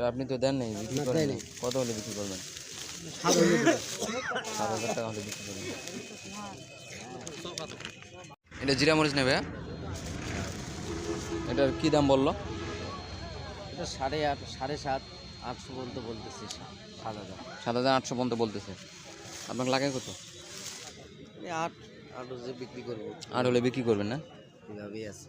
তো আপনি তো দেন নাই বিক্রি করেন। কত হলে বিক্রি করবেন? সাত হাজার টাকা। হলে বিক্রি করবেন। এটা জিরা মরিচ নেবে হ্যাঁ? এটার কি দাম বলল? এটা সাড়ে আট সাড়ে সাত আটশো পর্যন্ত বলতেছি সাত হাজার। সাত হাজার আটশো পর্যন্ত বলতেছে। আপনাকে লাগে কত? আট আট যে বিক্রি করব। আর হলে বিক্রি করবেন না? এভাবেই আছে।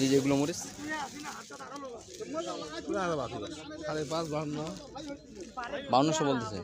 এই যেগুলো মরিচ। বাউন্নশো বলতেছে।